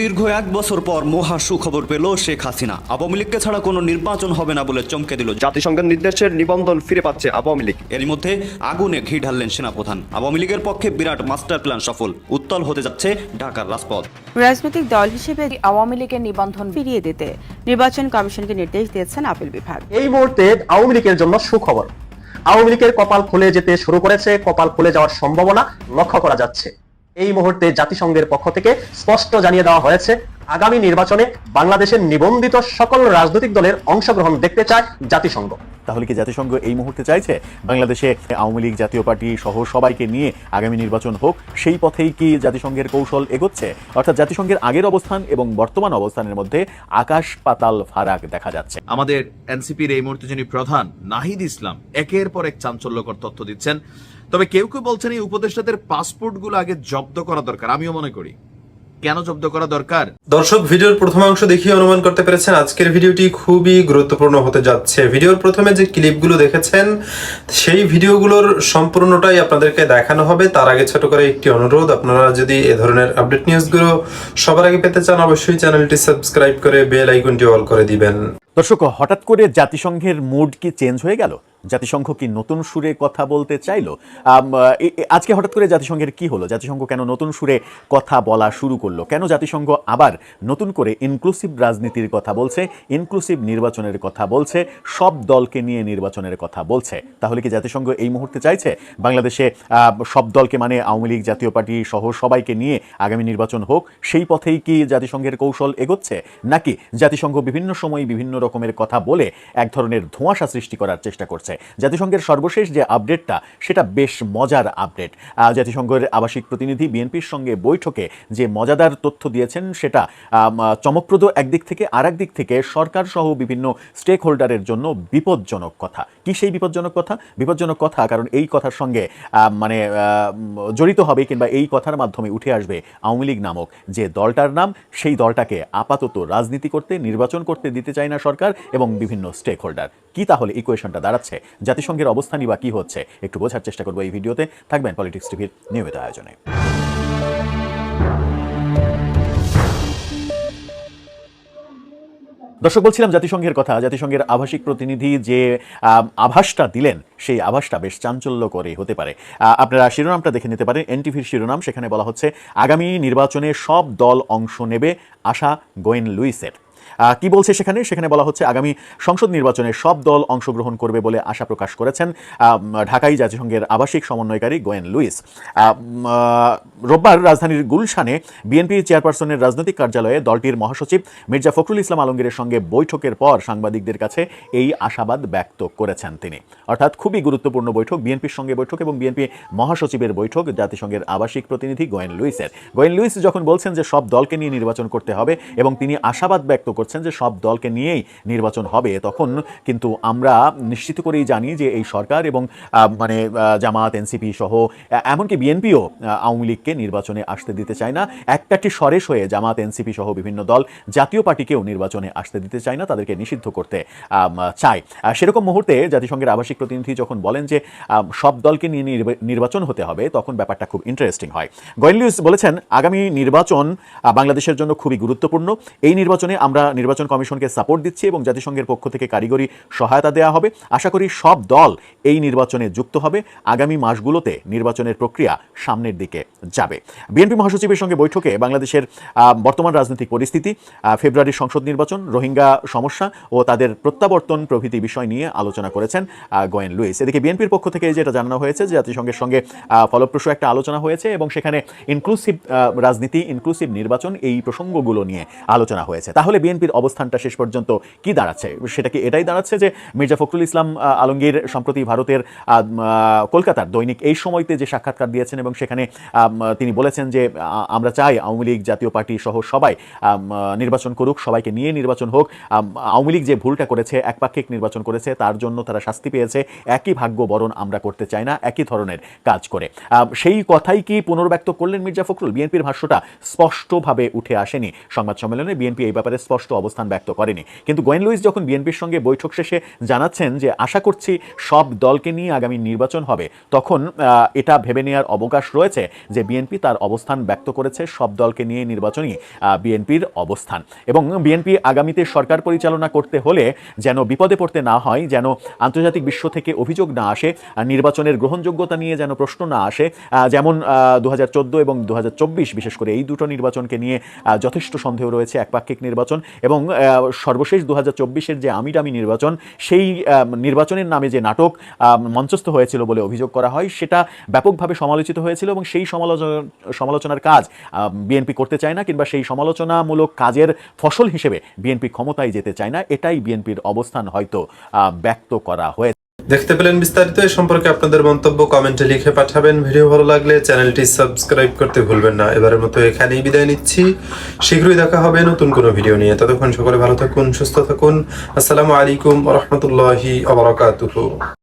দীর্ঘ এক বছর পর মহা সুখবর পেল শেখ হাসিনা। আওয়ামী লীগকে ছাড়া কোনো নির্বাচন হবে না বলে চমকে দিল জাতিসংঘের নির্দেশের নিবন্ধন ফিরে পাচ্ছে আওয়ামী লীগ। এরই মধ্যে আগুনে ঘি ঢাললেন সেনাপ্রধান। আওয়ামী লীগের পক্ষে বিরাট মাস্টার প্ল্যান সফল। উত্তল হতে যাচ্ছে ঢাকার রাজপথ। রাজনৈতিক দল হিসেবে আওয়ামী লীগের নিবন্ধন ফিরিয়ে দিতে নির্বাচন কমিশনকে নির্দেশ দিয়েছেন আপিল বিভাগ। এই মুহূর্তে আওয়ামী লীগের জন্য সুখবর। আওয়ামী লীগের কপাল খুলে যেতে শুরু করেছে। কপাল খুলে যাওয়ার সম্ভাবনা লক্ষ্য করা যাচ্ছে। এই মুহূর্তে জাতিসংঘের পক্ষ থেকে স্পষ্ট জানিয়ে দেওয়া হয়েছে আগামী নির্বাচনে বাংলাদেশের নিবন্ধিত সকল রাজনৈতিক দলের অংশগ্রহণ দেখতে চায় জাতিসংঘ। তাহলে কি জাতিসংঘ এই মুহূর্তে চাইছে বাংলাদেশে আওয়ামী লীগ জাতীয় পার্টি সহ সবাইকে নিয়ে আগামী নির্বাচন হোক সেই পথেই কি জাতিসংঘের কৌশল এগোচ্ছে? অর্থাৎ জাতিসংঘের আগের অবস্থান এবং বর্তমান অবস্থানের মধ্যে আকাশ পাতাল ফারাক দেখা যাচ্ছে। আমাদের এনসিপির এই মুহূর্তে যিনি প্রধান নাহিদ ইসলাম একের পর এক চাঞ্চল্যকর তথ্য দিচ্ছেন। তবে কেউ কেউ বলছেন এই উপদেষ্টাদের পাসপোর্টগুলো আগে জব্দ করা দরকার আমিও মনে করি। কেন জব্দ করা দরকার? দর্শক ভিডিওর প্রথম অংশ দেখিয়ে অনুমান করতে পেরেছেন আজকের ভিডিওটি খুবই গুরুত্বপূর্ণ হতে যাচ্ছে। ভিডিওর প্রথমে যে ক্লিপগুলো দেখেছেন সেই ভিডিওগুলোর সম্পূর্ণটাই আপনাদেরকে দেখানো হবে। তার আগে ছোট করে একটি অনুরোধ আপনারা যদি এ ধরনের আপডেট নিউজগুলো সবার আগে পেতে চান অবশ্যই চ্যানেলটি সাবস্ক্রাইব করে বেল আইকনটি অল করে দিবেন। দর্শক হঠাৎ করে জাতিসংঘের মুড কি চেঞ্জ হয়ে গেল? জাতিসংঘ কি নতুন সুরে কথা বলতে চাইলো? আজকে হঠাৎ করে জাতিসংঘের কি হলো? জাতিসংঘ কেন নতুন সুরে কথা বলা শুরু করল? কেন জাতিসংঘ আবার নতুন করে ইনক্লুসিভ রাজনীতির কথা বলছে ইনক্লুসিভ নির্বাচনের কথা বলছে, সব দলকে নিয়ে নির্বাচনের কথা বলছে? তাহলে কি জাতিসংঘ এই মুহূর্তে চাইছে বাংলাদেশে সব দলকে মানে আওয়ামী লীগ, জাতীয় পার্টি সহ সবাইকে নিয়ে আগামী নির্বাচন হোক, সেই পথেই কি জাতিসংঘের কৌশল এগোচ্ছে? নাকি জাতিসংঘ বিভিন্ন সময় বিভিন্ন রকমের কথা বলে এক ধরনের ধোঁয়াশা সৃষ্টি করার চেষ্টা করছে? জাতিসংঘের সর্বশেষ যে আপডেটটা, সেটা বেশ মজার আপডেট। জাতিসংঘের আবাসিক প্রতিনিধি বিএনপির সঙ্গে বৈঠকে যে মজাদার তথ্য দিয়েছেন, সেটা চমকপ্রদ একদিক থেকে আর দিক থেকে সরকার সহ বিভিন্ন স্টেক হোল্ডারের জন্য বিপজ্জনক কথা। কি সেই বিপজ্জনক কথা? বিপজ্জনক কথা কারণ এই কথার সঙ্গে মানে জড়িত হবে কিংবা এই কথার মাধ্যমে উঠে আসবে আওয়ামী লীগ নামক যে দলটার নাম, সেই দলটাকে আপাতত রাজনীতি করতে, নির্বাচন করতে দিতে চায় না সরকার এবং বিভিন্ন স্টেক হোল্ডার কি তাহলে ইকুয়েশনটা দাঁড়াচ্ছে? জাতিসংঘের অবস্থানই বা কি হচ্ছে, একটু বোঝার চেষ্টা করব এই ভিডিওতে। থাকবেন পলিটিক্স টিভির নিয়মিত আয়োজনে। দর্শক, বলছিলাম জাতিসংঘের কথা, জাতিসংঘের আভাসিক প্রতিনিধি যে আভাসটা দিলেন, সেই আভাসটা বেশ চাঞ্চল্য করে হতে পারে। আপনারা শিরোনামটা দেখে নিতে পারেন, এনটিভির শিরোনাম, সেখানে বলা হচ্ছে, আগামী নির্বাচনে সব দল অংশ নেবে আশা গোয়েন লুইসের কি বলছে সেখানে? সেখানে বলা হচ্ছে আগামী সংসদ নির্বাচনে সব দল অংশগ্রহণ করবে বলে আশা প্রকাশ করেছেন ঢাকাই জাতিসংঘের আবাসিক সমন্বয়কারী গোয়েন লুইস। রোববার রাজধানীর গুলশানে বিএনপি চেয়ারপারসনের রাজনৈতিক কার্যালয়ে দলটির মহাসচিব মির্জা ফখরুল ইসলাম আলমগীরের সঙ্গে বৈঠকের পর সাংবাদিকদের কাছে এই আশাবাদ ব্যক্ত করেছেন তিনি। অর্থাৎ খুবই গুরুত্বপূর্ণ বৈঠক, বিএনপির সঙ্গে বৈঠক এবং বিএনপি মহাসচিবের বৈঠক, জাতিসংঘের আবাসিক প্রতিনিধি গোয়েন লুইসের। গোয়েন লুইস যখন বলছেন যে সব দলকে নিয়ে নির্বাচন করতে হবে এবং তিনি আশাবাদ ব্যক্ত করছেন যে সব দলকে নিয়েই নির্বাচন হবে, তখন কিন্তু আমরা নিশ্চিত করেই জানি যে এই সরকার এবং মানে জামাত, এনসিপি সহ এমনকি বিএনপিও, আওয়ামী লীগকে নির্বাচনে আসতে দিতে চায় না? এক কাঠি সরেস হয়ে জামাত, এনসিপি সহ বিভিন্ন দল জাতীয় পার্টিকেও নির্বাচনে আসতে দিতে চায় না, তাদেরকে নিষিদ্ধ করতে চায়। সেরকম মুহূর্তে জাতিসংঘের আবাসিক প্রতিনিধি যখন বলেন যে সব দলকে নিয়ে নির্বাচন হতে হবে, তখন ব্যাপারটা খুব ইন্টারেস্টিং হয়। গোয়েন লুইস বলেছেন, আগামী নির্বাচন বাংলাদেশের জন্য খুবই গুরুত্বপূর্ণ। এই নির্বাচনে আমরা নির্বাচন কমিশনকে সাপোর্ট দিচ্ছি এবং জাতিসংঘের পক্ষ থেকে কারিগরি সহায়তা দেওয়া হবে। আশা করি সব দল এই নির্বাচনে যুক্ত হবে। আগামী মাসগুলোতে নির্বাচনের প্রক্রিয়া সামনের দিকে যাবে। বিএনপি মহাসচিবের সঙ্গে বৈঠকে বাংলাদেশের বর্তমান রাজনৈতিক পরিস্থিতি ফেব্রুয়ারির সংসদ নির্বাচন, রোহিঙ্গা সমস্যা ও তাদের প্রত্যাবর্তন প্রভৃতি বিষয় নিয়ে আলোচনা করেছেন গোয়েন লুইস। এদিকে বিএনপির পক্ষ থেকে যেটা জানানো হয়েছে যে জাতিসংঘের সঙ্গে ফলপ্রসূ একটা আলোচনা হয়েছে এবং সেখানে ইনক্লুসিভ রাজনীতি ইনক্লুসিভ নির্বাচন এই প্রসঙ্গগুলো নিয়ে আলোচনা হয়েছে। তাহলে বিএনপির অবস্থানটা শেষ পর্যন্ত কি দাঁড়াচ্ছে? সেটা কি এটাই দাঁড়াচ্ছে যে মির্জা ফখরুল ইসলাম আলমগীর সম্প্রতি ভারতের কলকাতার দৈনিক এই সময়তে যে সাক্ষাৎকার দিয়েছেন এবং সেখানে তিনি বলেছেন যে আমরা চাই আওয়ামী লীগ জাতীয় পার্টি সহ সবাই নির্বাচন করুক, সবাইকে নিয়ে নির্বাচন হোক। আওয়ামী লীগ যে ভুলটা করেছে একপাক্ষিক নির্বাচন করেছে, তার জন্য তারা শাস্তি পেয়েছে। একই ভাগ্য বরণ আমরা করতে চাই না, একই ধরনের কাজ করে। সেই কথাই কি পুনর্ব্যক্ত করলেন মির্জা ফখরুল? বিএনপির ভাষ্যটা স্পষ্টভাবে উঠে আসেনি সংবাদ সম্মেলনে। বিএনপি এই ব্যাপারে স্পষ্ট স্পষ্ট অবস্থান ব্যক্ত করেনি। কিন্তু গোয়েন লুইস যখন বিএনপির সঙ্গে বৈঠক শেষে জানাচ্ছেন যে, আশা করছি সব দলকে নিয়ে আগামী নির্বাচন হবে তখন এটা ভেবে নেওয়ার অবকাশ রয়েছে যে, বিএনপি তার অবস্থান ব্যক্ত করেছে সব দলকে নিয়ে নির্বাচনই বিএনপির অবস্থান। এবং বিএনপি আগামীতে সরকার পরিচালনা করতে হলে যেন বিপদে পড়তে না হয়, যেন আন্তর্জাতিক বিশ্ব থেকে অভিযোগ না আসে নির্বাচনের গ্রহণযোগ্যতা নিয়ে যেন প্রশ্ন না আসে যেমন দু হাজার চোদ্দ এবং দু বিশেষ করে এই দুটো নির্বাচনকে নিয়ে যথেষ্ট সন্দেহ রয়েছে একপাক্ষিক নির্বাচন এবং সর্বশেষ দু হাজার যে আমিরামি নির্বাচন, সেই নির্বাচনের নামে যে নাটক মঞ্চস্থ হয়েছিল বলে অভিযোগ করা হয়, সেটা ব্যাপকভাবে সমালোচিত হয়েছিল এবং সেই সমালোচনা সমালোচনার কাজ বিএনপি করতে চায় না কিংবা সেই সমালোচনামূলক কাজের ফসল হিসেবে বিএনপি ক্ষমতায় যেতে চায় না, এটাই বিএনপির অবস্থান হয়তো ব্যক্ত করা হয়েছে। দেখতে পেলেন বিস্তারিত, এ সম্পর্কে আপনাদের মন্তব্য কমেন্টে লিখে পাঠাবেন। ভিডিও ভালো লাগলে চ্যানেলটি সাবস্ক্রাইব করতে ভুলবেন না। এবারের মতো এখানেই বিদায় নিচ্ছি। শীঘ্রই দেখা হবে নতুন কোনো ভিডিও নিয়ে। ততক্ষণ সকলে ভালো থাকুন, সুস্থ থাকুন। আসসালামু আলাইকুম রহমতুল্লাহি আবরাকাতুহু